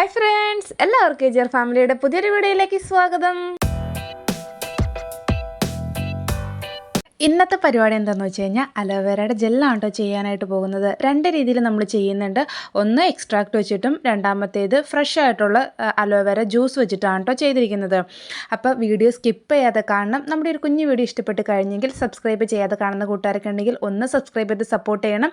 Hi friends എല്ലാവർക്കും ജിയർ ഫാമിലിയുടെ പുതിയൊരു വീഡിയോയിലേക്ക് സ്വാഗതം. ഇന്നത്തെ പരിപാടി എന്താണെന്ന് വെച്ച് കഴിഞ്ഞാൽ അലോവേരയുടെ ജെല്ലാണ് കേട്ടോ ചെയ്യാനായിട്ട് പോകുന്നത്. രണ്ട് രീതിയിൽ നമ്മൾ ചെയ്യുന്നുണ്ട്. ഒന്ന് എക്സ്ട്രാക്ട് വെച്ചിട്ടും രണ്ടാമത്തേത് ഫ്രഷ് ആയിട്ടുള്ള അലോവേര ജ്യൂസ് വെച്ചിട്ടാണ് കേട്ടോ ചെയ്തിരിക്കുന്നത്. അപ്പോൾ വീഡിയോ സ്കിപ്പ് ചെയ്യാതെ കാണണം. നമ്മുടെ ഒരു കുഞ്ഞു വീഡിയോ ഇഷ്ടപ്പെട്ട് കഴിഞ്ഞെങ്കിൽ സബ്സ്ക്രൈബ് ചെയ്യാതെ കാണുന്ന കൂട്ടുകാരൊക്കെ ഉണ്ടെങ്കിൽ ഒന്ന് സബ്സ്ക്രൈബ് ചെയ്ത് സപ്പോർട്ട് ചെയ്യണം.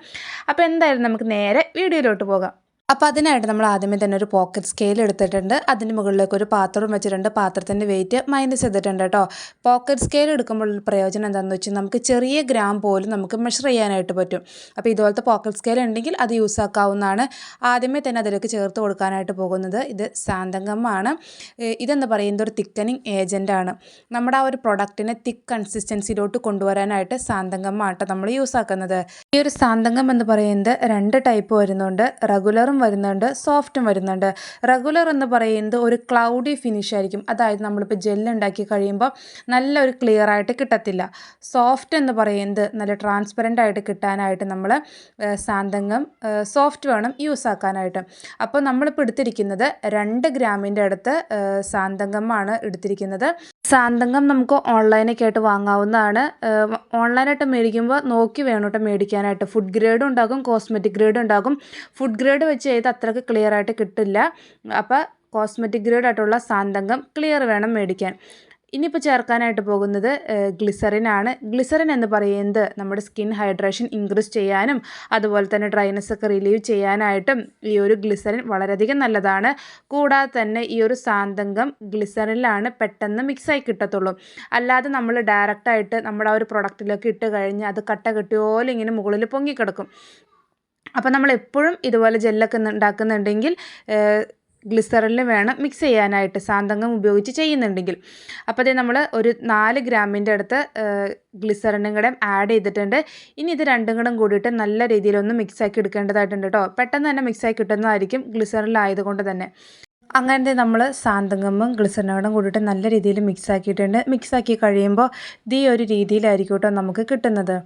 അപ്പോൾ എന്തായാലും നമുക്ക് നേരെ വീഡിയോയിലോട്ട് പോകാം. അപ്പോൾ അതിനായിട്ട് നമ്മൾ ആദ്യമേ തന്നെ ഒരു പോക്കറ്റ് സ്കെയിൽ എടുത്തിട്ടുണ്ട്. അതിന് മുകളിലേക്ക് ഒരു പാത്രം വെച്ചിട്ടുണ്ട്. പാത്രത്തിന്റെ വെയിറ്റ് മൈനസ് ചെയ്തിട്ടുണ്ട് കേട്ടോ. പോക്കറ്റ് സ്കെയിൽ എടുക്കുമ്പോൾ പ്രയോജനം എന്താണെന്ന് വെച്ചാൽ നമുക്ക് ചെറിയ ഗ്രാം പോലും നമുക്ക് മെഷർ ചെയ്യാനായിട്ട് പറ്റും. അപ്പോൾ ഇതുപോലത്തെ പോക്കറ്റ് സ്കെയിൽ ഉണ്ടെങ്കിൽ അത് യൂസ് ആക്കാവുന്നതാണ്. ആദ്യമേ തന്നെ അതിലേക്ക് ചേർത്ത് കൊടുക്കാനായിട്ട് പോകുന്നത് ഇത് സാന്തങ്കമാണ് ഇതെന്ന് പറയുന്നത് ഒരു തിക്കനിങ് ഏജന്റാണ് നമ്മുടെ ആ ഒരു പ്രൊഡക്റ്റിനെ തിക്ക് കൺസിസ്റ്റൻസിയിലോട്ട് കൊണ്ടുവരാനായിട്ട് സാന്തങ്കമാണ് നമ്മൾ യൂസ് ആക്കുന്നത്. ഈ ഒരു സാന്തങ്കം എന്ന് പറയുന്നത് രണ്ട് ടൈപ്പ് വരുന്നുണ്ട്. റെഗുലറും വരുന്നുണ്ട് സോഫ്റ്റും വരുന്നുണ്ട്. റെഗുലർ എന്ന് പറയുന്നത് ഒരു ക്ലൗഡി ഫിനിഷ് ആയിരിക്കും. അതായത് നമ്മളിപ്പോൾ ജെല്ല് ഉണ്ടാക്കി കഴിയുമ്പോൾ നല്ലൊരു ക്ലിയർ ആയിട്ട് കിട്ടത്തില്ല. സോഫ്റ്റ് എന്ന് പറയുന്നത് നല്ല ട്രാൻസ്പെറന്റ് ആയിട്ട് കിട്ടാനായിട്ട് നമ്മൾ സാന്തങ്ങം സോഫ്റ്റ് വേണം യൂസ് ആക്കാനായിട്ട്. അപ്പോൾ നമ്മളിപ്പോൾ എടുത്തിരിക്കുന്നത് രണ്ട് ഗ്രാമിന്റെ അടുത്ത് സാന്തങ്കമാണ് എടുത്തിരിക്കുന്നത്. സാന്തങ്കം നമുക്ക് ഓൺലൈനൊക്കെ ആയിട്ട് വാങ്ങാവുന്നതാണ്. ഓൺലൈനായിട്ട് മേടിക്കുമ്പോൾ നോക്കി വേണം കേട്ടോ മേടിക്കാനായിട്ട്. ഫുഡ് ഗ്രേഡ് ഉണ്ടാകും കോസ്മെറ്റിക് ഗ്രേഡ് ഉണ്ടാകും. ഫുഡ് ഗ്രേഡ് വെച്ച് ചെയ്ത് അത്രയ്ക്ക് ക്ലിയർ ആയിട്ട് കിട്ടില്ല. അപ്പോൾ കോസ്മെറ്റിക് ഗ്രേഡ് ആയിട്ടുള്ള സാന്തങ്കം ക്ലിയർ വേണം മേടിക്കാൻ. ഇനിയിപ്പോൾ ചേർക്കാനായിട്ട് പോകുന്നത് ഗ്ലിസറിൻ ആണ്. ഗ്ലിസറിൻ എന്ന് പറയുന്നത് നമ്മുടെ സ്കിൻ ഹൈഡ്രേഷൻ ഇൻക്രീസ് ചെയ്യാനും അതുപോലെ തന്നെ ഡ്രൈനസ് ഒക്കെ റിലീവ് ചെയ്യാനായിട്ടും ഈ ഒരു ഗ്ലിസറിൻ വളരെയധികം നല്ലതാണ്. കൂടാതെ തന്നെ ഈ ഒരു സാന്തങ്കം ഗ്ലിസറിനിലാണ് പെട്ടെന്ന് മിക്സായി കിട്ടത്തുള്ളൂ. അല്ലാതെ നമ്മൾ ഡയറക്റ്റായിട്ട് നമ്മുടെ ആ ഒരു പ്രൊഡക്റ്റിലേക്ക് ഇട്ട് കഴിഞ്ഞ് അത് കട്ട കെട്ടിയോലിങ്ങനെ മുകളിൽ പൊങ്ങിക്കിടക്കും. അപ്പോൾ നമ്മൾ എപ്പോഴും ഇതുപോലെ ജെല്ലൊക്കെ ഉണ്ടാക്കുന്നുണ്ടെങ്കിൽ ഗ്ലിസറിൽ വേണം മിക്സ് ചെയ്യാനായിട്ട് സാന്തങ്കം ഉപയോഗിച്ച് ചെയ്യുന്നുണ്ടെങ്കിൽ. അപ്പോൾ അതേ നമ്മൾ ഒരു നാല് ഗ്രാമിന്റെ അടുത്ത് ഗ്ലിസറിനും കൂടെ ആഡ് ചെയ്തിട്ടുണ്ട്. ഇനി ഇത് രണ്ടും കൂടെ കൂടിയിട്ട് നല്ല രീതിയിലൊന്ന് മിക്സാക്കി എടുക്കേണ്ടതായിട്ടുണ്ട് കേട്ടോ പെട്ടെന്ന് തന്നെ മിക്സാക്കി കിട്ടുന്നതായിരിക്കും ഗ്ലിസറിലായതുകൊണ്ട് തന്നെ. അങ്ങനത്തെ നമ്മൾ സാന്തങ്കമ്മും ഗ്ലിസറിനോടും കൂടിയിട്ട് നല്ല രീതിയിൽ മിക്സ് ആക്കിയിട്ടുണ്ട്. മിക്സ് ആക്കി കഴിയുമ്പോൾ ഈ ഒരു രീതിയിലായിരിക്കും കേട്ടോ നമുക്ക് കിട്ടുന്നത്.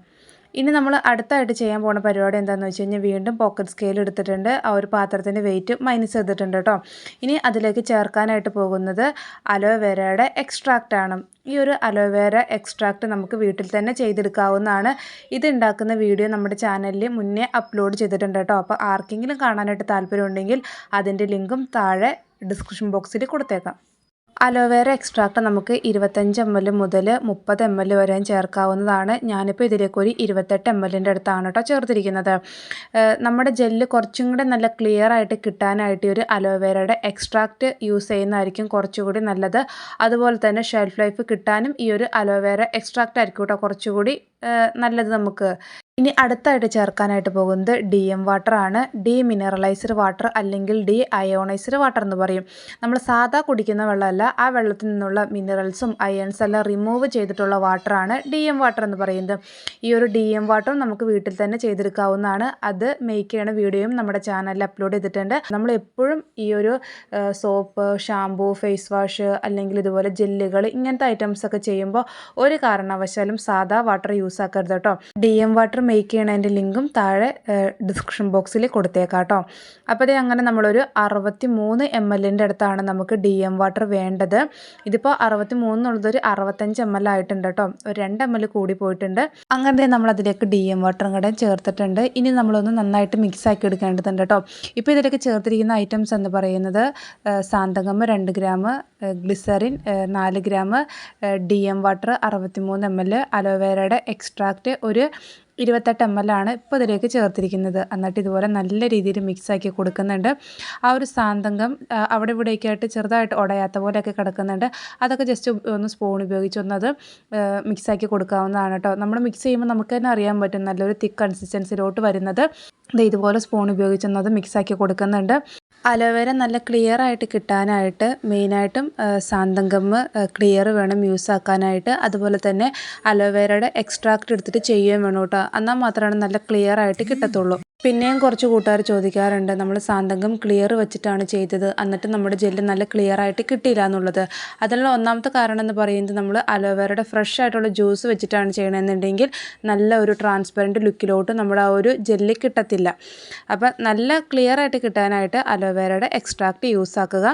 ഇനി നമ്മൾ അടുത്തായിട്ട് ചെയ്യാൻ പോകുന്ന പരിപാടി എന്താണെന്ന് വെച്ച് കഴിഞ്ഞാൽ വീണ്ടും പോക്കറ്റ് സ്കെയിൽ എടുത്തിട്ടുണ്ട്. ആ ഒരു പാത്രത്തിന്റെ വെയിറ്റ് മൈനസ് ചെയ്തിട്ടുണ്ട് കേട്ടോ ഇനി അതിലേക്ക് ചേർക്കാനായിട്ട് പോകുന്നത് അലോവേരയുടെ എക്സ്ട്രാക്റ്റ് ആണ്. ഈ ഒരു അലോവേര എക്സ്ട്രാക്റ്റ് നമുക്ക് വീട്ടിൽ തന്നെ ചെയ്തെടുക്കാവുന്നതാണ്. ഇത് ഉണ്ടാക്കുന്ന വീഡിയോ നമ്മുടെ ചാനലിൽ മുന്നേ അപ്ലോഡ് ചെയ്തിട്ടുണ്ട് കേട്ടോ അപ്പോൾ ആർക്കെങ്കിലും കാണാനായിട്ട് താല്പര്യമുണ്ടെങ്കിൽ അതിന്റെ ലിങ്കും താഴെ ഡിസ്ക്രിപ്ഷൻ ബോക്സിൽ കൊടുത്തേക്കാം. അലോവേര എക്സ്ട്രാക്ട് നമുക്ക് ഇരുപത്തഞ്ച് എം എൽ മുതൽ മുപ്പത് എം എൽ വരെയും ചേർക്കാവുന്നതാണ്. ഞാനിപ്പോൾ ഇതിലേക്ക് ഒരു ഇരുപത്തെട്ട് എം എല്ലിന്റെ അടുത്താണ് കേട്ടോ ചേർത്തിരിക്കുന്നത്. നമ്മുടെ ജെല്ല് കുറച്ചും കൂടെ നല്ല ക്ലിയർ ആയിട്ട് കിട്ടാനായിട്ട് ഒരു അലോവേരയുടെ എക്സ്ട്രാക്ട് യൂസ് ചെയ്യുന്നതായിരിക്കും കുറച്ചുകൂടി നല്ലത്. അതുപോലെ തന്നെ ഷെൽഫ് ലൈഫ് കിട്ടാനും ഈ ഒരു അലോവേര എക്സ്ട്രാക്റ്റ് ആയിരിക്കും കേട്ടോ കുറച്ചുകൂടി നല്ലത് നമുക്ക്. ഇനി അടുത്തായിട്ട് ചേർക്കാനായിട്ട് പോകുന്നത് ഡി എം വാട്ടർ ആണ്. ഡി മിനറലൈസ്ഡ് വാട്ടർ അല്ലെങ്കിൽ ഡി അയോണൈസ്ഡ് വാട്ടർ എന്ന് പറയും. നമ്മൾ സാധാ കുടിക്കുന്ന വെള്ളമല്ല ആ വെള്ളത്തിൽ നിന്നുള്ള മിനറൽസും അയൺസ് എല്ലാം റിമൂവ് ചെയ്തിട്ടുള്ള വാട്ടറാണ് ഡി എം വാട്ടർ എന്ന് പറയുന്നത്. ഈ ഒരു ഡി എം വാട്ടറും നമുക്ക് വീട്ടിൽ തന്നെ ചെയ്തെടുക്കാവുന്നതാണ്. അത് മേക്ക് ചെയ്യണ വീഡിയോയും നമ്മുടെ ചാനലിൽ അപ്ലോഡ് ചെയ്തിട്ടുണ്ട്. നമ്മൾ എപ്പോഴും ഈ ഒരു സോപ്പ് ഷാമ്പൂ ഫേസ് വാഷ് അല്ലെങ്കിൽ ഇതുപോലെ ജെല്ലുകൾ ഇങ്ങനത്തെ ഐറ്റംസ് ഒക്കെ ചെയ്യുമ്പോൾ ഒരു കാരണവശാലും സാധാ വാട്ടർ യൂസ് ആക്കരുത് കേട്ടോ. ഡി എം വാട്ടർ മേക്ക് ചെയ്യണതിന്റെ ലിങ്കും താഴെ ഡിസ്ക്രിപ്ഷൻ ബോക്സിൽ കൊടുത്തേക്കാം കേട്ടോ അപ്പോൾ അതേ അങ്ങനെ നമ്മളൊരു അറുപത്തി മൂന്ന് എം എല്ലിന്റെ അടുത്താണ് നമുക്ക് ഡി എം വാട്ടർ വേണ്ടത്. ഇതിപ്പോൾ അറുപത്തി മൂന്നുള്ളതൊരു അറുപത്തഞ്ച് എം എൽ ആയിട്ടുണ്ട് കേട്ടോ. ഒരു രണ്ട് എം എൽ കൂടി പോയിട്ടുണ്ട്. അങ്ങനെ നമ്മൾ അതിലേക്ക് ഡി എം വാട്ടറും കൂടെ ചേർത്തിട്ടുണ്ട്. ഇനി നമ്മളൊന്ന് നന്നായിട്ട് മിക്സ് ആക്കി എടുക്കേണ്ടതുണ്ട് കേട്ടോ. ഇപ്പോൾ ഇതിലേക്ക് ചേർത്തിരിക്കുന്ന ഐറ്റംസ് എന്ന് പറയുന്നത് സാന്തകമ്മ രണ്ട് ഗ്രാം ഗ്ലിസറിൻ നാല് ഗ്രാം ഡി എം വാട്ടർ അറുപത്തി മൂന്ന് എം എൽ അലോവേരയുടെ എക്സ്ട്രാക്റ്റ് ഒരു ഇരുപത്തെട്ട് എം എൽ ആണ് ഇപ്പോൾ ഇതിലേക്ക് ചേർത്തിരിക്കുന്നത്. എന്നിട്ട് ഇതുപോലെ നല്ല രീതിയിൽ മിക്സാക്കി കൊടുക്കുന്നുണ്ട്. ആ ഒരു സാന്തങ്കം അവിടെ ഇവിടെയൊക്കെ ചെറുതായിട്ട് ഉടയാത്ത പോലെയൊക്കെ കിടക്കുന്നുണ്ട്. അതൊക്കെ ജസ്റ്റ് ഒന്ന് സ്പൂൺ ഉപയോഗിച്ച് ഒന്നത് മിക്സാക്കി കൊടുക്കാവുന്നതാണ് കേട്ടോ നമ്മൾ മിക്സ് ചെയ്യുമ്പോൾ നമുക്ക് തന്നെ അറിയാൻ പറ്റും നല്ലൊരു തിക്ക് കൺസിസ്റ്റൻസിലോട്ട് വരുന്നത്. ഇതുപോലെ സ്പൂൺ ഉപയോഗിച്ചൊന്നത് മിക്സാക്കി കൊടുക്കുന്നുണ്ട്. അലോവേര നല്ല ക്ലിയർ ആയിട്ട് കിട്ടാനായിട്ട് മെയിനായിട്ടും സാന്തങ്കമ്മ് ക്ലിയർ വേണം യൂസ് ആക്കാനായിട്ട്. അതുപോലെ തന്നെ അലോവേരയുടെ എക്സ്ട്രാക്റ്റ് എടുത്തിട്ട് ചെയ്യുകയും വേണം കേട്ടോ. എന്നാൽ മാത്രമാണ് നല്ല ക്ലിയർ ആയിട്ട് കിട്ടത്തുള്ളൂ. പിന്നെയും കുറച്ച് കൂട്ടുകാർ ചോദിക്കാറുണ്ട് നമ്മൾ സാന്തകം ക്ലിയർ വെച്ചിട്ടാണ് ചെയ്തത്. എന്നിട്ട് നമ്മുടെ ജെല്ല് നല്ല ക്ലിയർ ആയിട്ട് കിട്ടിയില്ല എന്നുള്ളത്. അതിനുള്ള ഒന്നാമത്തെ കാരണം എന്ന് പറയുന്നത് നമ്മൾ അലോവേറയുടെ ഫ്രഷ് ആയിട്ടുള്ള ജ്യൂസ് വെച്ചിട്ടാണ് ചെയ്യണമെന്നുണ്ടെങ്കിൽ നല്ല ഒരു ട്രാൻസ്പെറന്റ് ലുക്കിലോട്ട് നമ്മുടെ ആ ഒരു ജെല്ല് കിട്ടത്തില്ല. അപ്പം നല്ല ക്ലിയർ ആയിട്ട് കിട്ടാനായിട്ട് അലോവേറയുടെ എക്സ്ട്രാക്റ്റ് യൂസ് ആക്കുക.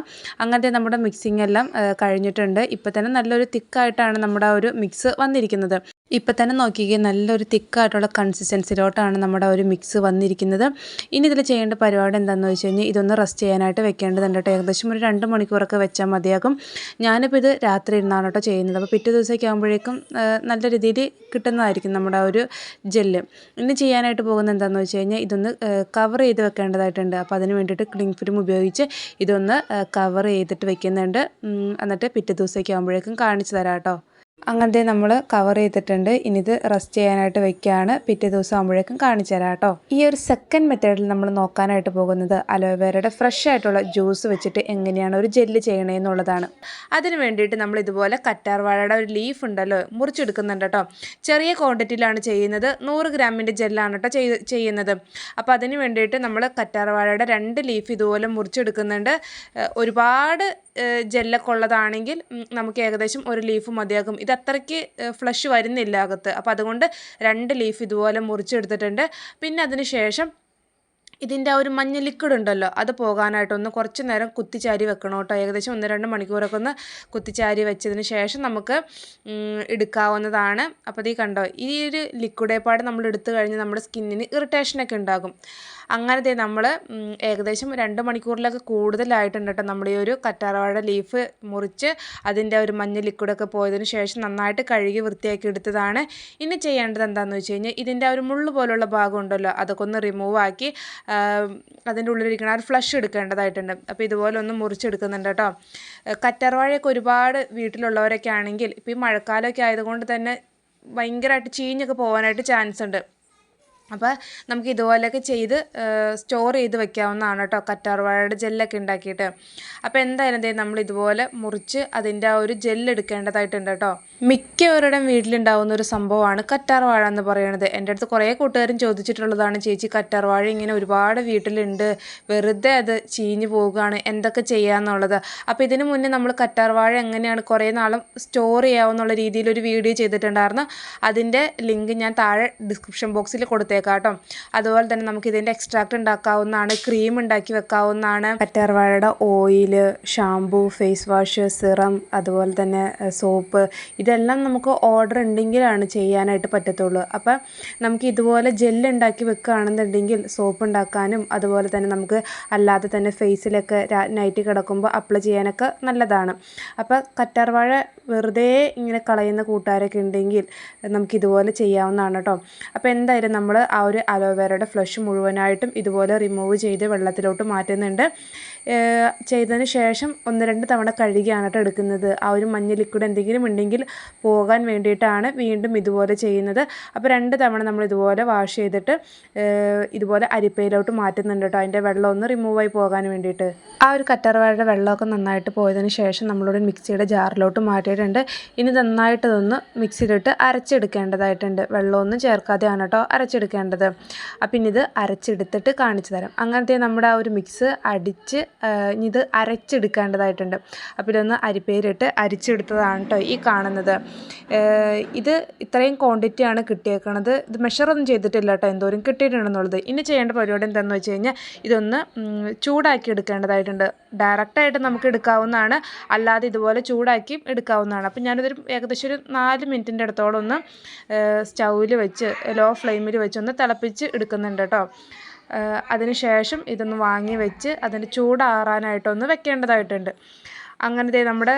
അങ്ങനത്തെ നമ്മുടെ മിക്സിംഗ് എല്ലാം കഴിഞ്ഞിട്ടുണ്ട്. ഇപ്പം തന്നെ നല്ലൊരു തിക്കായിട്ടാണ് നമ്മുടെ ആ ഒരു മിക്സ് വന്നിരിക്കുന്നത്. ഇപ്പം തന്നെ നോക്കിക്കേ നല്ലൊരു തിക്കായിട്ടുള്ള കൺസിസ്റ്റൻസിലോട്ടാണ് നമ്മുടെ ഒരു മിക്സ് വന്നിരിക്കുന്നത്. ഇനി ഇതിൽ ചെയ്യേണ്ട പരിപാടി എന്താണെന്ന് വെച്ച് കഴിഞ്ഞാൽ ഇതൊന്ന് റെസ്റ്റ് ചെയ്യാനായിട്ട് വെക്കേണ്ടതുണ്ട് കേട്ടോ ഏകദേശം ഒരു രണ്ട് മണിക്കൂറൊക്കെ വെച്ചാൽ മതിയാകും. ഞാനിപ്പോൾ ഇത് രാത്രി ഇരുന്നാണ് കേട്ടോ ചെയ്യുന്നത്. അപ്പോൾ പിറ്റേ ദിവസമൊക്കെ ആകുമ്പോഴേക്കും നല്ല രീതിയിൽ കിട്ടുന്നതായിരിക്കും നമ്മുടെ ഒരു ജെല്ല് ഇനി ചെയ്യാനായിട്ട് പോകുന്നത് എന്താണെന്ന് വെച്ച് കഴിഞ്ഞാൽ ഇതൊന്ന് കവർ ചെയ്ത് വെക്കേണ്ടതായിട്ടുണ്ട്. അപ്പോൾ അതിന് വേണ്ടിയിട്ട് ക്ലിംഗ് ഫിലിം ഉപയോഗിച്ച് ഇതൊന്ന് കവർ ചെയ്തിട്ട് വെക്കുന്നുണ്ട്. എന്നിട്ട് പിറ്റേ ദിവസമൊക്കെ ആകുമ്പോഴേക്കും കാണിച്ചു തരാം കേട്ടോ അങ്ങനത്തെ നമ്മൾ കവർ ചെയ്തിട്ടുണ്ട്. ഇനി ഇത് റെസ്റ്റ് ചെയ്യാനായിട്ട് വെക്കുകയാണ് പിറ്റേ ദിവസം ആകുമ്പോഴേക്കും കാണിച്ചു തരാം കേട്ടോ. ഈ ഒരു സെക്കൻഡ് മെത്തേഡിൽ നമ്മൾ നോക്കാനായിട്ട് പോകുന്നത് അലോവേരയുടെ ഫ്രഷ് ആയിട്ടുള്ള ജ്യൂസ് വെച്ചിട്ട് എങ്ങനെയാണ് ഒരു ജെല്ല് ചെയ്യണേന്നുള്ളതാണ് അതിന് വേണ്ടിയിട്ട് നമ്മൾ ഇതുപോലെ കറ്റാർ വാഴയുടെ ഒരു ലീഫ് ഉണ്ടല്ലോ മുറിച്ചെടുക്കുന്നുണ്ട് കേട്ടോ. ചെറിയ ക്വാണ്ടിറ്റിയിലാണ് ചെയ്യുന്നത്. നൂറ് ഗ്രാമിന്റെ ജെല്ലാണ് കേട്ടോ ചെയ്യുന്നത്. അപ്പോൾ അതിന് വേണ്ടിയിട്ട് നമ്മൾ കറ്റാർ വാഴയുടെ രണ്ട് ലീഫ് ഇതുപോലെ മുറിച്ചെടുക്കുന്നുണ്ട്. ഒരുപാട് ജെല്ലൊക്കെ ഉള്ളതാണെങ്കിൽ നമുക്ക് ഏകദേശം ഒരു ലീഫ് മതിയാകും. ഇത് അത്രയ്ക്ക് ഫ്ലഷ് വരുന്നില്ല അകത്ത്. അപ്പോൾ അതുകൊണ്ട് രണ്ട് ലീഫ് ഇതുപോലെ മുറിച്ചെടുത്തിട്ടുണ്ട്. പിന്നെ അതിന് ശേഷം ഇതിന്റെ ആ ഒരു മഞ്ഞ ലിക്വിഡ് ഉണ്ടല്ലോ അത് പോകാനായിട്ടൊന്ന് കുറച്ച് നേരം കുത്തിച്ചാരി വെക്കണം കേട്ടോ. ഏകദേശം ഒന്ന് രണ്ട് മണിക്കൂറൊക്കെ ഒന്ന് കുത്തിച്ചാരി വെച്ചതിന് ശേഷം നമുക്ക് എടുക്കാവുന്നതാണ്. അപ്പോൾ ഈ കണ്ടോ ഈ ഒരു ലിക്വിഡേപ്പാട് നമ്മൾ എടുത്തു കഴിഞ്ഞാൽ നമ്മുടെ സ്കിന്നിന് ഇറിറ്റേഷനൊക്കെ ഉണ്ടാകും. അങ്ങനത്തെ നമ്മൾ ഏകദേശം രണ്ട് മണിക്കൂറിലൊക്കെ കൂടുതലായിട്ടുണ്ട് കേട്ടോ നമ്മുടെ ഈ ഒരു കറ്റാർവാഴ ലീഫ് മുറിച്ച് അതിന്റെ ഒരു മഞ്ഞ ലിക്വിഡൊക്കെ പോയതിന് ശേഷം നന്നായിട്ട് കഴുകി വൃത്തിയാക്കി എടുത്തതാണ്. ഇനി ചെയ്യേണ്ടത് എന്താണെന്ന് വെച്ച് കഴിഞ്ഞാൽ ഇതിന്റെ ഒരു മുള്ളു പോലുള്ള ഭാഗം ഉണ്ടല്ലോ അതൊക്കെ ഒന്ന് റിമൂവ് ആക്കി അതിന്റെ ഉള്ളിലിരിക്കണ ആ ഒരു ഫ്ലഷ് എടുക്കേണ്ടതായിട്ടുണ്ട്. അപ്പോൾ ഇതുപോലെ ഒന്ന് മുറിച്ചെടുക്കുന്നുണ്ട് കേട്ടോ. കറ്റാർവാഴയൊക്കെ ഒരുപാട് വീട്ടിലുള്ളവരൊക്കെ ആണെങ്കിൽ ഇപ്പോൾ ഈ മഴക്കാലമൊക്കെ ആയതുകൊണ്ട് തന്നെ ഭയങ്കരമായിട്ട് ചീഞ്ഞൊക്കെ പോകാനായിട്ട് ചാൻസ് ഉണ്ട്. അപ്പോൾ നമുക്ക് ഇതുപോലെയൊക്കെ ചെയ്ത് സ്റ്റോർ ചെയ്ത് വെക്കാവുന്നതാണ് കേട്ടോ കറ്റാർവാഴയുടെ ജെല്ലൊക്കെ ഉണ്ടാക്കിയിട്ട്. അപ്പോൾ എന്തായാലും ദേ നമ്മൾ ഇതുപോലെ മുറിച്ച് അതിന്റെ ആ ഒരു ജെല്ല് എടുക്കേണ്ടതായിട്ടുണ്ട് കേട്ടോ മിക്കവരുടെയും വീട്ടിലുണ്ടാവുന്ന ഒരു സംഭവമാണ് കറ്റാർവാഴ എന്ന് പറയുന്നത് എന്റെ അടുത്ത് കുറേ കൂട്ടുകാരും ചോദിച്ചിട്ടുള്ളതാണ് ചേച്ചി കറ്റാർവാഴ ഇങ്ങനെ ഒരുപാട് വീട്ടിലുണ്ട്. വെറുതെ അത് ചീഞ്ഞു പോവുകയാണ്. എന്തൊക്കെ ചെയ്യാന്നുള്ളത് അപ്പോൾ ഇതിനു മുന്നേ നമ്മൾ കറ്റാർവാഴ എങ്ങനെയാണ് കുറേ നാളും സ്റ്റോർ ചെയ്യാവുന്നുള്ള രീതിയിൽ ഒരു വീഡിയോ ചെയ്തിട്ടുണ്ടായിരുന്നു. അതിന്റെ ലിങ്ക് ഞാൻ താഴെ ഡിസ്ക്രിപ്ഷൻ ബോക്സിൽ കൊടുത്തേക്കാം കേട്ടോ അതുപോലെ തന്നെ നമുക്ക് ഇതിന്റെ എക്സ്ട്രാക്ട് ഉണ്ടാക്കാവുന്നതാണ് ക്രീം ഉണ്ടാക്കി വെക്കാവുന്നതാണ്. കറ്റാർവാഴയുടെ oil shampoo face wash serum അതുപോലെ തന്നെ സോപ്പ് ഇതെല്ലാം നമുക്ക് ഓർഡർ ഉണ്ടെങ്കിലാണ് ചെയ്യാനായിട്ട് പറ്റത്തുള്ളൂ. അപ്പം നമുക്ക് ഇതുപോലെ ജെല്ല് ഉണ്ടാക്കി വെക്കുകയാണെന്നുണ്ടെങ്കിൽ സോപ്പ് ഉണ്ടാക്കാനും അതുപോലെ തന്നെ നമുക്ക് അല്ലാതെ തന്നെ ഫേസിലൊക്കെ നൈറ്റ് കിടക്കുമ്പോൾ അപ്ലൈ ചെയ്യാനൊക്കെ നല്ലതാണ്. അപ്പോൾ കറ്റാർവാഴ വെറുതെ ഇങ്ങനെ കളയുന്ന കൂട്ടുകാരൊക്കെ ഉണ്ടെങ്കിൽ നമുക്ക് ഇതുപോലെ ചെയ്യാവുന്നതാണ് കേട്ടോ അപ്പോൾ എന്തായാലും നമ്മൾ ആ ഒരു അലോവേരയുടെ ഫ്ലഷ് മുഴുവനായിട്ടും ഇതുപോലെ റിമൂവ് ചെയ്ത് വെള്ളത്തിലോട്ട് മാറ്റുന്നുണ്ട്. ചെയ്തതിന് ശേഷം ഒന്ന് രണ്ട് തവണ കഴുകിയാണ് കേട്ടോ എടുക്കുന്നത്. ആ ഒരു മഞ്ഞ ലിക്വിഡ് എന്തെങ്കിലും ഉണ്ടെങ്കിൽ പോകാൻ വേണ്ടിയിട്ടാണ് വീണ്ടും ഇതുപോലെ ചെയ്യുന്നത്. അപ്പോൾ രണ്ട് തവണ നമ്മൾ ഇതുപോലെ വാഷ് ചെയ്തിട്ട് ഇതുപോലെ അരിപ്പയിലോട്ട് മാറ്റുന്നുണ്ട് കേട്ടോ അതിന്റെ വെള്ളം ഒന്ന് റിമൂവ് ആയി പോകാൻ വേണ്ടിയിട്ട്. ആ ഒരു കറ്റർവാഴയുടെ വെള്ളമൊക്കെ നന്നായിട്ട് പോയതിന് ശേഷം നമ്മളൊരു മിക്സിയുടെ ജാറിലോട്ട് മാറ്റിയിട്ടുണ്ട് ഇനി നന്നായിട്ടതൊന്ന് മിക്സിയിലിട്ട് അരച്ചെടുക്കേണ്ടതായിട്ടുണ്ട്. വെള്ളമൊന്നും ചേർക്കാതെയാണ് കേട്ടോ അരച്ചെടുക്കേണ്ടത്. അപ്പം ഇനി ഇത് അരച്ചെടുത്തിട്ട് കാണിച്ചു തരാം. അങ്ങനത്തെ നമ്മുടെ ആ ഒരു മിക്സ് അടിച്ച് ഇനി ഇത് അരച്ചെടുക്കേണ്ടതായിട്ടുണ്ട്. അപ്പോൾ ഇതൊന്ന് അരിപ്പേരിട്ട് അരിച്ചെടുത്തതാണ് കേട്ടോ ഈ കാണുന്നത്. ഇത് ഇത്രയും ക്വാണ്ടിറ്റി ആണ് കിട്ടിയേക്കണത്. ഇത് മെഷറൊന്നും ചെയ്തിട്ടില്ല കേട്ടോ എന്തോരം കിട്ടിയിട്ടുണ്ടെന്നുള്ളത്. ഇനി ചെയ്യേണ്ട പരിപാടി എന്താണെന്ന് വെച്ച് കഴിഞ്ഞാൽ ഇതൊന്ന് ചൂടാക്കി എടുക്കേണ്ടതായിട്ടുണ്ട്. ഡയറക്റ്റായിട്ട് നമുക്ക് എടുക്കാവുന്നതാണ്. അല്ലാതെ ഇതുപോലെ ചൂടാക്കി എടുക്കാവുന്നതാണ് അപ്പം ഞാനിതൊരു ഏകദേശം ഒരു നാല് മിനിറ്റിന്റെ അടുത്തോളം ഒന്ന് സ്റ്റൗവിൽ വെച്ച് ലോ ഫ്ലെയിമിൽ വെച്ച് ഒന്ന് തിളപ്പിച്ച് എടുക്കുന്നുണ്ട് കേട്ടോ. അതിന് ശേഷം ഇതൊന്ന് വാങ്ങി വെച്ച് അതിന്റെ ചൂടാറാനായിട്ടൊന്ന് വെക്കേണ്ടതായിട്ടുണ്ട്. അങ്ങനത്തെ നമ്മുടെ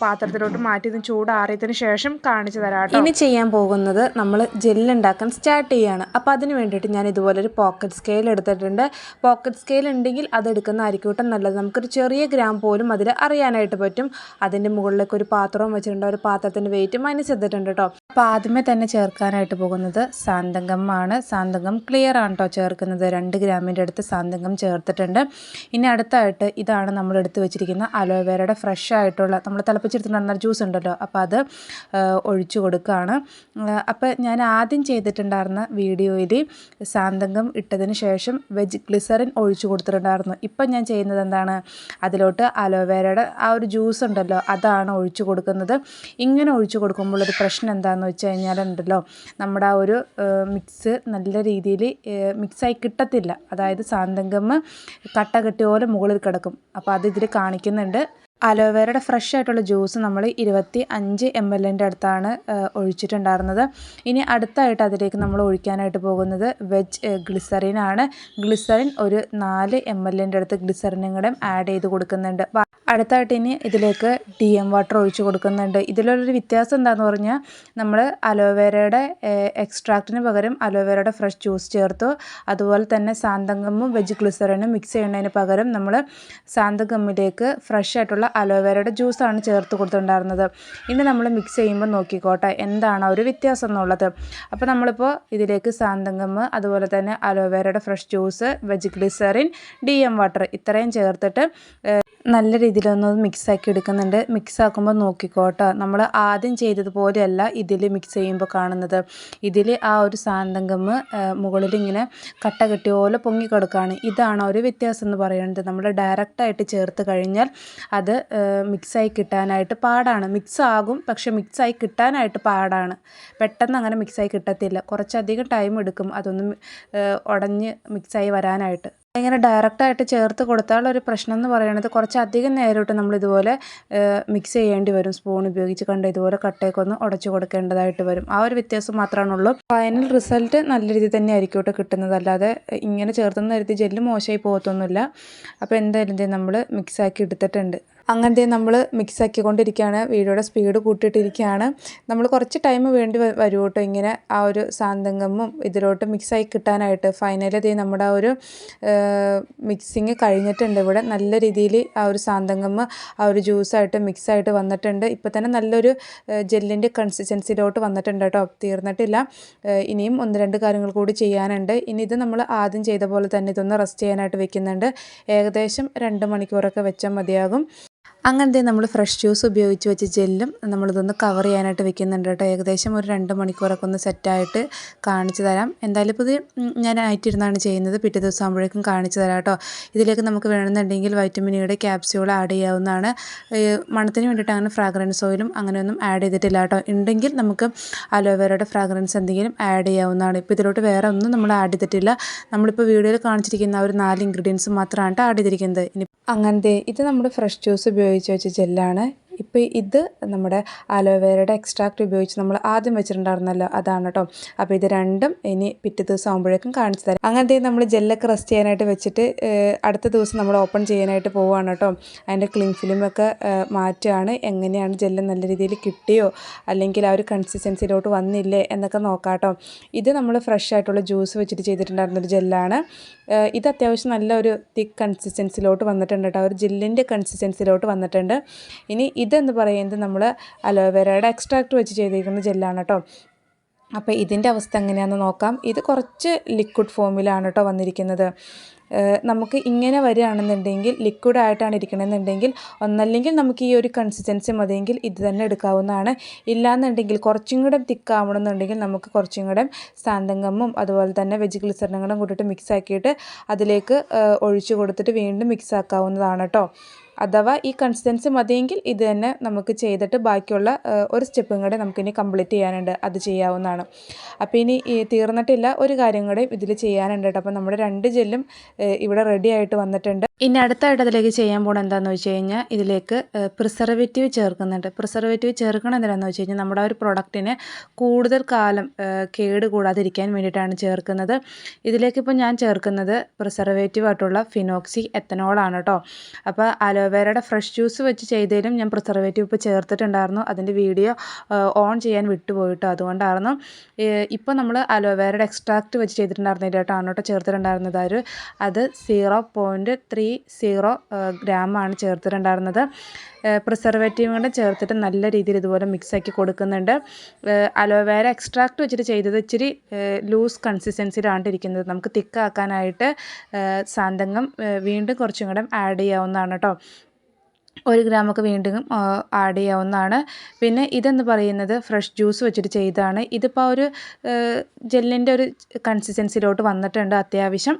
പാത്രത്തിലോട്ട് മാറ്റി ഇത് ചൂടാറിയതിന് ശേഷം കാണിച്ചു തരാം ഇനി ചെയ്യാൻ പോകുന്നത് നമ്മൾ ജെല്ലുണ്ടാക്കാൻ സ്റ്റാർട്ട് ചെയ്യാണ്. അപ്പോൾ അതിന് വേണ്ടിയിട്ട് ഞാൻ ഇതുപോലെ ഒരു പോക്കറ്റ് സ്കെയിൽ എടുത്തിട്ടുണ്ട്. പോക്കറ്റ് സ്കെയിൽ ഉണ്ടെങ്കിൽ അത് എടുക്കുന്നതായിരിക്കും നല്ലത്. നമുക്കൊരു ചെറിയ ഗ്രാം പോലും അതിൽ അറിയാനായിട്ട് പറ്റും. അതിന്റെ മുകളിലേക്ക് ഒരു പാത്രവും വെച്ചിട്ടുണ്ട്. ഒരു പാത്രത്തിന്റെ വെയിറ്റ് മൈനസ് ചെയ്തിട്ടുണ്ട് കേട്ടോ അപ്പോൾ ആദ്യമേ തന്നെ ചേർക്കാനായിട്ട് പോകുന്നത് സാന്തങ്കമാണ് സാന്തങ്കം ക്ലിയർ ആണ് കേട്ടോ ചേർക്കുന്നത്. രണ്ട് ഗ്രാമിന്റെ അടുത്ത് സാന്തങ്കം ചേർത്തിട്ടുണ്ട്. ഇനി അടുത്തായിട്ട് ഇതാണ് നമ്മൾ എടുത്ത് വെച്ചിരിക്കുന്ന അലോവേര അലോവേരയുടെ ഫ്രഷ് ആയിട്ടുള്ള നമ്മൾ തിളപ്പിച്ചെടുത്തിട്ടുണ്ടായിരുന്ന ജ്യൂസ് ഉണ്ടല്ലോ അപ്പോൾ അത് ഒഴിച്ചു കൊടുക്കുകയാണ് അപ്പോൾ ഞാൻ ആദ്യം ചെയ്തിട്ടുണ്ടായിരുന്ന വീഡിയോയിൽ സാന്തങ്കം ഇട്ടതിന് ശേഷം വെജ് ഗ്ലിസറിൻ ഒഴിച്ചു കൊടുത്തിട്ടുണ്ടായിരുന്നു. ഇപ്പം ഞാൻ ചെയ്യുന്നത് എന്താണ്? അതിലോട്ട് അലോവേരയുടെ ആ ഒരു ജ്യൂസ് ഉണ്ടല്ലോ അതാണ് ഒഴിച്ചു കൊടുക്കുന്നത്. ഇങ്ങനെ ഒഴിച്ചു കൊടുക്കുമ്പോൾ ഒരു പ്രശ്നം എന്താണെന്ന് വെച്ച് കഴിഞ്ഞാൽ ഉണ്ടല്ലോ നമ്മുടെ ആ ഒരു മിക്സ് നല്ല രീതിയിൽ മിക്സായി കിട്ടത്തില്ല. അതായത് സാന്തങ്കമ്മ് കട്ട കെട്ടിയ പോലെ മുകളിൽ കിടക്കും. അപ്പോൾ അത് ഇതിൽ കാണിക്കുന്നുണ്ട്. അലോവേരയുടെ ഫ്രഷ് ആയിട്ടുള്ള ജ്യൂസ് നമ്മൾ ഇരുപത്തി അഞ്ച് എം എല്ലിന്റെ അടുത്താണ് ഒഴിച്ചിട്ടുണ്ടായിരുന്നത്. ഇനി അടുത്തായിട്ട് അതിലേക്ക് നമ്മൾ ഒഴിക്കാനായിട്ട് പോകുന്നത് വെജ് ഗ്ലിസറിനാണ് ഗ്ലിസറിൻ ഒരു നാല് എം എല്ലിന്റെ അടുത്ത് ഗ്ലിസറിനും കൂടെ ആഡ് ചെയ്ത് കൊടുക്കുന്നുണ്ട്. അടുത്തായിട്ട് ഇനി ഇതിലേക്ക് ഡി എം വാട്ടർ ഒഴിച്ച് കൊടുക്കുന്നുണ്ട്. ഇതിലൊരു വ്യത്യാസം എന്താണെന്ന് പറഞ്ഞാൽ നമ്മൾ അലോവേരയുടെ എക്സ്ട്രാക്റ്റിന് പകരം അലോവേരയുടെ ഫ്രഷ് ജ്യൂസ് ചേർത്തു. അതുപോലെ തന്നെ സാന്തങ്കമ്മും വെജ് ഗ്ലിസറിനും മിക്സ് ചെയ്യുന്നതിന് പകരം നമ്മൾ സാന്തഗമ്മിലേക്ക് ഫ്രഷ് ആയിട്ടുള്ള അലോവേരയുടെ ജ്യൂസാണ് ചേർത്ത് കൊടുത്തിട്ടുണ്ടായിരുന്നത്. ഇനി നമ്മൾ മിക്സ് ചെയ്യുമ്പോൾ നോക്കിക്കോട്ടെ എന്താണ് ഒരു വ്യത്യാസം എന്നുള്ളത്. അപ്പോൾ നമ്മളിപ്പോൾ ഇതിലേക്ക് സാന്തങ്കമ്മ് അതുപോലെ തന്നെ അലോവേരയുടെ fresh juice veg glycerin D M water ഇത്രയും ചേർത്തിട്ട് നല്ല രീതിയിലൊന്ന് മിക്സാക്കി എടുക്കുന്നുണ്ട്. മിക്സ് ആക്കുമ്പോൾ നോക്കിക്കോട്ടോ. നമ്മൾ ആദ്യം ചെയ്തതുപോലെയല്ല ഇതിൽ മിക്സ് ചെയ്യുമ്പോൾ കാണുന്നത്. ഇതിൽ ആ ഒരു സാന്തങ്കമ്മ് മുകളിൽ ഇങ്ങനെ കട്ട കെട്ടിയ പോലെ പൊങ്ങിക്കിടക്കുകയാണ് ഇതാണ് ഒരു വ്യത്യാസം എന്ന് പറയുന്നത് നമ്മൾ ഡയറക്റ്റായിട്ട് ചേർത്ത് കഴിഞ്ഞാൽ അത് മിക്സായി കിട്ടാനായിട്ട് പാടാണ്. മിക്സ് ആകും പക്ഷെ മിക്സായി കിട്ടാനായിട്ട് പാടാണ്. പെട്ടെന്ന് അങ്ങനെ മിക്സായി കിട്ടത്തില്ല. കുറച്ചധികം ടൈം എടുക്കും അതൊന്ന് ഉടഞ്ഞ് മിക്സായി വരാനായിട്ട്. ഇങ്ങനെ ഡയറക്റ്റായിട്ട് ചേർത്ത് കൊടുത്താൽ ഒരു പ്രശ്നം എന്ന് പറയുന്നത് കുറച്ചധികം നേരിട്ട് നമ്മൾ ഇതുപോലെ മിക്സ് ചെയ്യേണ്ടി വരും. സ്പൂൺ ഉപയോഗിച്ച് കണ്ട് ഇതുപോലെ കട്ടയൊക്കെ ഒന്ന് ഉടച്ചു കൊടുക്കേണ്ടതായിട്ട് വരും. ആ ഒരു വ്യത്യാസം മാത്രമാണുള്ളൂ. ഫൈനൽ റിസൾട്ട് നല്ല രീതിയിൽ തന്നെ ആയിരിക്കും കേട്ടോ കിട്ടുന്നത്. അല്ലാതെ ഇങ്ങനെ ചേർത്തുന്ന കരുതി ജെല്ല് മോശമായി പോകത്തൊന്നുമില്ല. അപ്പോൾ എന്തായാലും നമ്മൾ മിക്സാക്കി എടുത്തിട്ടുണ്ട്. അങ്ങനത്തെ നമ്മൾ മിക്സ് ആക്കിക്കൊണ്ടിരിക്കുകയാണ് വീഡിയോയുടെ സ്പീഡ് കൂട്ടിയിട്ടിരിക്കുകയാണ് നമ്മൾ കുറച്ച് ടൈം വേണ്ടി വരും കേട്ടോ ഇങ്ങനെ ആ ഒരു സാന്തങ്കമ്മും ഇതിലോട്ട് മിക്സായി കിട്ടാനായിട്ട്. ഫൈനലി ഇത് നമ്മുടെ ആ ഒരു മിക്സിങ് കഴിഞ്ഞിട്ടുണ്ട് ഇവിടെ. നല്ല രീതിയിൽ ആ ഒരു സാന്തങ്കമ്മ് ആ ഒരു ജ്യൂസായിട്ട് മിക്സായിട്ട് വന്നിട്ടുണ്ട്. ഇപ്പോൾ തന്നെ നല്ലൊരു ജെല്ലിന്റെ കൺസിസ്റ്റൻസിയിലോട്ട് വന്നിട്ടുണ്ട് കേട്ടോ. തീർന്നിട്ടില്ല. ഇനിയും ഒന്ന് രണ്ട് കാര്യങ്ങൾ കൂടി ചെയ്യാനുണ്ട്. ഇനി ഇത് നമ്മൾ ആദ്യം ചെയ്ത പോലെ തന്നെ ഇതൊന്ന് റെസ്റ്റ് ചെയ്യാനായിട്ട് വെക്കുന്നുണ്ട്. ഏകദേശം രണ്ട് മണിക്കൂറൊക്കെ വെച്ചാൽ മതിയാകും. അങ്ങനത്തെ നമ്മൾ ഫ്രഷ് ജ്യൂസ് ഉപയോഗിച്ച് വെച്ച ജെല്ലും നമ്മളിതൊന്ന് കവർ ചെയ്യാനായിട്ട് വെക്കുന്നുണ്ട് കേട്ടോ. ഏകദേശം ഒരു രണ്ട് മണിക്കൂറൊക്കെ ഒന്ന് സെറ്റായിട്ട് കാണിച്ചു തരാം. എന്തായാലും ഇപ്പോൾ ഞാൻ ആയിട്ടിരുന്നാണ് ചെയ്യുന്നത്. പിറ്റേ ദിവസം ആകുമ്പോഴേക്കും കാണിച്ചു തരാം കേട്ടോ. ഇതിലേക്ക് നമുക്ക് വേണമെന്നുണ്ടെങ്കിൽ വൈറ്റമിൻ ഇയുടെ ക്യാപ്സ്യൂൾ ആഡ് ചെയ്യാവുന്നതാണ്. മണത്തിന് വേണ്ടിയിട്ട് അങ്ങനെ ഫ്രാഗ്രൻസ് ഓയിലും അങ്ങനെയൊന്നും ആഡ് ചെയ്തിട്ടില്ല കേട്ടോ. ഉണ്ടെങ്കിൽ നമുക്ക് അലോവേരയുടെ ഫ്രാഗ്രൻസ് എന്തെങ്കിലും ആഡ് ചെയ്യാവുന്നതാണ്. ഇപ്പോൾ ഇതിലോട്ട് വേറെ ഒന്നും നമ്മൾ ആഡ് ചെയ്തിട്ടില്ല. നമ്മളിപ്പോൾ വീഡിയോയിൽ കാണിച്ചിരിക്കുന്ന ഒരു നാല് ഇൻഗ്രീഡിയൻസ് മാത്രമാണ് ആഡ് ചെയ്തിരിക്കുന്നത്. ഇനി അങ്ങനത്തെ ഇത് നമ്മുടെ ഫ്രഷ് ജ്യൂസ് ഉപയോഗിച്ച് വെച്ച ജെല്ലാണ് ഇപ്പോൾ ഇത് നമ്മുടെ അലോവേരയുടെ എക്സ്ട്രാക്റ്റ് ഉപയോഗിച്ച് നമ്മൾ ആദ്യം വെച്ചിട്ടുണ്ടായിരുന്നല്ലോ അതാണ് കേട്ടോ അപ്പോൾ ഇത് രണ്ടും ഇനി പിറ്റേ ദിവസം ആകുമ്പോഴേക്കും കാണിച്ചു തരാം. അങ്ങനത്തെ നമ്മൾ ജെല്ലൊക്കെ റെസ്റ്റ് ചെയ്യാനായിട്ട് വെച്ചിട്ട് അടുത്ത ദിവസം നമ്മൾ ഓപ്പൺ ചെയ്യാനായിട്ട് പോവുകയാണ് കേട്ടോ അതിന്റെ ക്ലിങ് ഫിലിമൊക്കെ മാറ്റുകയാണ്. എങ്ങനെയാണ് ജെല്ല് നല്ല രീതിയിൽ കിട്ടിയോ അല്ലെങ്കിൽ ആ ഒരു കൺസിസ്റ്റൻസിയിലോട്ട് വന്നില്ലേ എന്നൊക്കെ നോക്കാം കേട്ടോ ഇത് നമ്മൾ ഫ്രഷ് ആയിട്ടുള്ള ജ്യൂസ് വെച്ചിട്ട് ചെയ്തിട്ടുണ്ടായിരുന്നൊരു ജെല്ലാണ്. ഇത് അത്യാവശ്യം നല്ലൊരു തിക്ക് കൺസിസ്റ്റൻസിലോട്ട് വന്നിട്ടുണ്ട് കേട്ടോ ഒരു ജെല്ലിന്റെ കൺസിസ്റ്റൻസിലോട്ട് വന്നിട്ടുണ്ട്. ഇനി ഇതെന്ന് പറയുന്നത് നമ്മൾ അലോവേരയുടെ എക്സ്ട്രാക്ട് വെച്ച് ചെയ്തിരിക്കുന്ന ജെല്ലാണ് കേട്ടോ അപ്പോൾ ഇതിന്റെ അവസ്ഥ എങ്ങനെയാണെന്ന് നോക്കാം. ഇത് കുറച്ച് ലിക്വിഡ് ഫോമിലാണ് കേട്ടോ വന്നിരിക്കുന്നത്. നമുക്ക് ഇങ്ങനെ വരികയാണെന്നുണ്ടെങ്കിൽ ലിക്വിഡ് ആയിട്ടാണ് ഇരിക്കണമെന്നുണ്ടെങ്കിൽ ഒന്നല്ലെങ്കിൽ നമുക്ക് ഈ ഒരു കൺസിസ്റ്റൻസി മതിയെങ്കിൽ ഇത് തന്നെ എടുക്കാവുന്നതാണ്. ഇല്ലാന്നുണ്ടെങ്കിൽ കുറച്ചും കൂടെ തിക്കാവണമെന്നുണ്ടെങ്കിൽ നമുക്ക് കുറച്ചും കൂടെ സാന്തങ്കമ്മും അതുപോലെ തന്നെ വെജ് ഗ്ലിസറിനും കൂട്ടിയിട്ട് മിക്സ് ആക്കിയിട്ട് അതിലേക്ക് ഒഴിച്ചു കൊടുത്തിട്ട് വീണ്ടും മിക്സ് ആക്കാവുന്നതാണ് കേട്ടോ അഥവാ ഈ കൺസിസ്റ്റൻസി മതിയെങ്കിൽ ഇത് തന്നെ നമുക്ക് ചെയ്തിട്ട് ബാക്കിയുള്ള ഒരു സ്റ്റെപ്പും കൂടെ നമുക്കിനി കംപ്ലീറ്റ് ചെയ്യാനുണ്ട്. അത് ചെയ്യാവുന്നതാണ്. അപ്പോൾ ഇനി തീർന്നിട്ടില്ല ഒരു കാര്യം കൂടെ ഇതിൽ ചെയ്യാനുണ്ട് കേട്ടോ. അപ്പോൾ നമ്മുടെ രണ്ട് ജെല്ലും ഇവിടെ റെഡി ആയിട്ട് വന്നിട്ടുണ്ട്. ഇനി അടുത്തായിട്ട് അതിലേക്ക് ചെയ്യാൻ പോകുന്നത് എന്താണെന്ന് വെച്ച് കഴിഞ്ഞാൽ ഇതിലേക്ക് പ്രിസർവേറ്റീവ് ചേർക്കുന്നുണ്ട്. പ്രിസർവേറ്റീവ് ചേർക്കണം എന്തിനാണെന്ന് വെച്ച് കഴിഞ്ഞാൽ നമ്മുടെ ഒരു പ്രൊഡക്റ്റിന് കൂടുതൽ കാലം കേട് കൂടാതിരിക്കാൻ വേണ്ടിയിട്ടാണ് ചേർക്കുന്നത്. ഇതിലേക്കിപ്പോൾ ഞാൻ ചേർക്കുന്നത് പ്രിസർവേറ്റീവ് ആയിട്ടുള്ള ഫിനോക്സി എത്തനോളാണ് കേട്ടോ അപ്പോൾ അലോവേരയുടെ ഫ്രഷ് ജ്യൂസ് വെച്ച് ചെയ്തതിലും ഞാൻ പ്രിസർവേറ്റീവ് ഇപ്പോൾ ചേർത്തിട്ടുണ്ടായിരുന്നു. അതിന്റെ വീഡിയോ ഓൺ ചെയ്യാൻ വിട്ടുപോയിട്ടോ അതുകൊണ്ടായിരുന്നു. ഇപ്പോൾ നമ്മൾ അലോവേരയുടെ എക്സ്ട്രാക്റ്റ് വെച്ച് ചെയ്തിട്ടുണ്ടായിരുന്നതിന്റെ കേട്ടോ കേട്ടോ ചേർത്തിട്ടുണ്ടായിരുന്നത്. അത് സീറോ പോയിന്റ് ത്രീ സീറോ ഗ്രാമാണ് ചേർത്തിട്ടുണ്ടായിരുന്നത്. പ്രിസർവേറ്റീവും കൂടെ ചേർത്തിട്ട് നല്ല രീതിയിൽ ഇതുപോലെ മിക്സാക്കി കൊടുക്കുന്നുണ്ട്. അലോവേര എക്സ്ട്രാക്റ്റ് വെച്ചിട്ട് ചെയ്തത് ഇച്ചിരി ലൂസ് കൺസിസ്റ്റൻസിയിലാണ് ഇരിക്കുന്നത്. നമുക്ക് തിക്കാക്കാനായിട്ട് സാന്തങ്ങം വീണ്ടും കുറച്ചും കൂടെ ആഡ് ചെയ്യാവുന്നതാണ് കേട്ടോ. ഒരു ഗ്രാമൊക്കെ വീണ്ടും ആഡ് ചെയ്യാവുന്നതാണ്. പിന്നെ ഇതെന്ന് പറയുന്നത് ഫ്രഷ് ജ്യൂസ് വെച്ചിട്ട് ചെയ്തതാണ്. ഇതിപ്പോൾ ഒരു ജെല്ലിന്റെ ഒരു കൺസിസ്റ്റൻസിയിലോട്ട് വന്നിട്ടുണ്ട് അത്യാവശ്യം.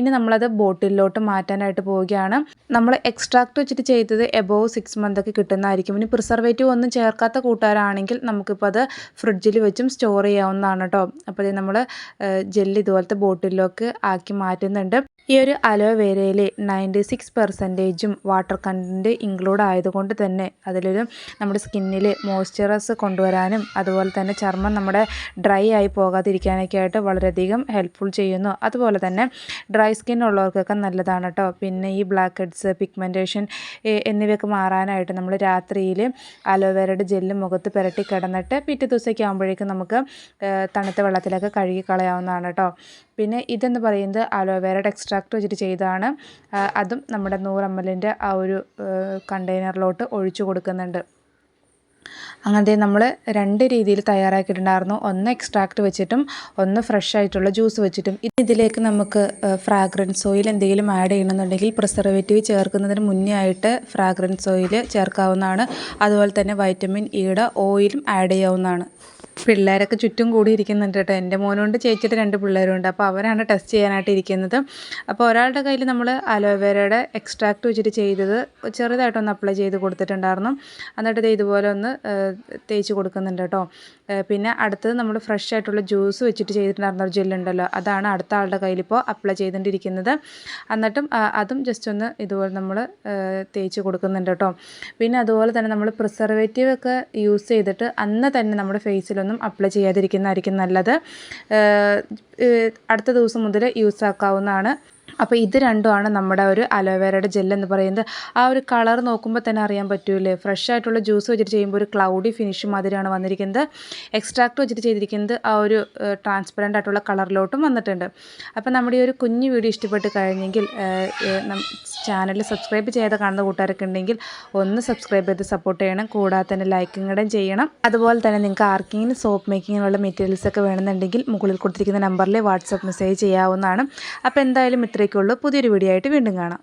ഇനി നമ്മളത് ബോട്ടിലിലോട്ട് മാറ്റാനായിട്ട് പോവുകയാണ്. നമ്മൾ എക്സ്ട്രാക്ട് വെച്ചിട്ട് ചെയ്തത് എബോവ് സിക്സ് മന്ത് ഒക്കെ കിട്ടുന്നതായിരിക്കും. ഇനി പ്രിസർവേറ്റീവ് ഒന്നും ചേർക്കാത്ത കൂട്ടുകാരാണെങ്കിൽ നമുക്കിപ്പോൾ അത് ഫ്രിഡ്ജിൽ വെച്ചും സ്റ്റോർ ചെയ്യാവുന്നതാണ് കേട്ടോ അപ്പോൾ നമ്മൾ ജെല്ല് ഇതുപോലത്തെ ബോട്ടിലൊക്കെ ആക്കി മാറ്റുന്നുണ്ട്. ഈ ഒരു അലോവേരയിൽ നയന്റി സിക്സ് പെർസെന്റേജും വാട്ടർ കണ്ടന്റ് ഇൻക്ലൂഡ് ആയതുകൊണ്ട് തന്നെ അതിലൊരു നമ്മുടെ സ്കിന്നിൽ മോയ്സ്ചറൈസ് കൊണ്ടുവരാനും അതുപോലെ തന്നെ ചർമ്മം നമ്മുടെ ഡ്രൈ ആയി പോകാതിരിക്കാനൊക്കെ ആയിട്ട് വളരെയധികം ഹെൽപ്ഫുൾ ചെയ്യുന്നു. അതുപോലെ തന്നെ ഡ്രൈ സ്കിൻ ഉള്ളവർക്കൊക്കെ നല്ലതാണ് കേട്ടോ പിന്നെ ഈ ബ്ലാക്ക് ഹെഡ്സ് പിഗ്മെന്റേഷൻ എന്നിവയൊക്കെ മാറാനായിട്ട് നമ്മൾ രാത്രിയിൽ അലോവേരയുടെ ജെല്ല് മുഖത്ത് പുരട്ടി കിടന്നിട്ട് പിറ്റേ ദിവസമൊക്കെ ആകുമ്പോഴേക്കും നമുക്ക് തണുത്ത വെള്ളത്തിലൊക്കെ കഴുകി കളയാവുന്നതാണ് കേട്ടോ പിന്നെ ഇതെന്ന് പറയുന്നത് അലോവേരയുടെ എക്സ്ട്രാക്ട് വെച്ചിട്ട് ചെയ്തതാണ്. അതും നമ്മുടെ നൂറ് എം എല്ലിന്റെ ആ ഒരു കണ്ടെയ്നറിലോട്ട് ഒഴിച്ചു കൊടുക്കുന്നുണ്ട്. അങ്ങനത്തെ നമ്മൾ രണ്ട് രീതിയിൽ തയ്യാറാക്കിയിട്ടുണ്ടായിരുന്നു. ഒന്ന് എക്സ്ട്രാക്ട് വെച്ചിട്ടും ഒന്ന് ഫ്രഷ് ആയിട്ടുള്ള ജ്യൂസ് വെച്ചിട്ടും. ഇതിലേക്ക് നമുക്ക് ഫ്രാഗ്രൻസ് ഓയിൽ എന്തെങ്കിലും ആഡ് ചെയ്യണമെന്നുണ്ടെങ്കിൽ പ്രിസർവേറ്റീവ് ചേർക്കുന്നതിന് മുന്നേ ആയിട്ട് ഫ്രാഗ്രൻസ് ഓയിൽ ചേർക്കാവുന്നതാണ്. അതുപോലെ തന്നെ വൈറ്റമിൻ ഇയുടെ ഓയിലും ആഡ് ചെയ്യാവുന്നതാണ്. പിള്ളേരൊക്കെ ചുറ്റും കൂടി ഇരിക്കുന്നുണ്ട് കേട്ടോ. എന്റെ മോനുണ്ട് ചേച്ചിയുടെ രണ്ട് പിള്ളേരുണ്ട്. അപ്പോൾ അവരാണ് ടെസ്റ്റ് ചെയ്യാനായിട്ട് ഇരിക്കുന്നത്. അപ്പോൾ ഒരാളുടെ കയ്യിൽ നമ്മൾ അലോവേരയുടെ എക്സ്ട്രാക്ട് വെച്ചിട്ട് ചെയ്തത് ചെറുതായിട്ടൊന്ന് അപ്ലൈ ചെയ്ത് കൊടുത്തിട്ടുണ്ടായിരുന്നു. എന്നിട്ട് ഇത് ഇതുപോലെ ഒന്ന് തേച്ച് കൊടുക്കുന്നുണ്ട് കേട്ടോ. പിന്നെ അടുത്തത് നമ്മൾ ഫ്രഷ് ആയിട്ടുള്ള ജ്യൂസ് വെച്ചിട്ട് ചെയ്തിട്ടുണ്ടായിരുന്ന ഒരു ജെല്ലുണ്ടല്ലോ അതാണ് അടുത്ത ആളുടെ കയ്യിൽ ഇപ്പോൾ അപ്ലൈ ചെയ്തുകൊണ്ടിരിക്കുന്നത്. എന്നിട്ടും അതും ജസ്റ്റ് ഒന്ന് ഇതുപോലെ നമ്മൾ തേച്ച് കൊടുക്കുന്നുണ്ട് കേട്ടോ. പിന്നെ അതുപോലെ തന്നെ നമ്മൾ പ്രിസർവേറ്റീവ് ഒക്കെ യൂസ് ചെയ്തിട്ട് അന്ന് തന്നെ നമ്മുടെ ഫേസിലൊന്നും അപ്ലൈ ചെയ്യാതിരിക്കുന്നതായിരിക്കും നല്ലത്. അടുത്ത ദിവസം മുതൽ യൂസ് ആക്കാവുന്നതാണ്. അപ്പോൾ ഇത് രണ്ടുമാണ് നമ്മുടെ ഒരു അലോവേരയുടെ ജെല്ലെന്ന് പറയുന്നത്. ആ ഒരു കളർ നോക്കുമ്പോൾ തന്നെ അറിയാൻ പറ്റൂലേ ഫ്രഷ് ആയിട്ടുള്ള ജ്യൂസ് വെച്ചിട്ട് ചെയ്യുമ്പോൾ ഒരു ക്ലൗഡി ഫിനിഷ് മാതിരിയാണ് വന്നിരിക്കുന്നത്. എക്സ്ട്രാക്ട് വെച്ചിട്ട് ചെയ്തിരിക്കുന്നത് ആ ഒരു ട്രാൻസ്പെറന്റ് ആയിട്ടുള്ള കളറിലോട്ടും വന്നിട്ടുണ്ട്. അപ്പോൾ നമ്മുടെ ഈ ഒരു കുഞ്ഞു വീഡിയോ ഇഷ്ടപ്പെട്ട് കഴിഞ്ഞെങ്കിൽ ചാനൽ സബ്സ്ക്രൈബ് ചെയ്ത് കാണുന്ന കൂട്ടുകാരൊക്കെ ഉണ്ടെങ്കിൽ ഒന്ന് സബ്സ്ക്രൈബ് ചെയ്ത് സപ്പോർട്ട് ചെയ്യണം. കൂടാതെ തന്നെ ലൈക്കും കൂടെ ചെയ്യണം. അതുപോലെ തന്നെ നിങ്ങൾക്ക് ആർക്കെങ്കിലും സോപ്പ് മേക്കിങ്ങിനുള്ള മെറ്റീരിയൽസ് ഒക്കെ വേണമെന്നുണ്ടെങ്കിൽ മുകളിൽ കൊടുത്തിരിക്കുന്ന നമ്പറിൽ വാട്സപ്പ് മെസ്സേജ് ചെയ്യാവുന്നതാണ്. അപ്പോൾ എന്തായാലും ഇത്രയൊക്കെയുള്ളൂ പുതിയൊരു വീഡിയോ ആയിട്ട് വീണ്ടും കാണാം.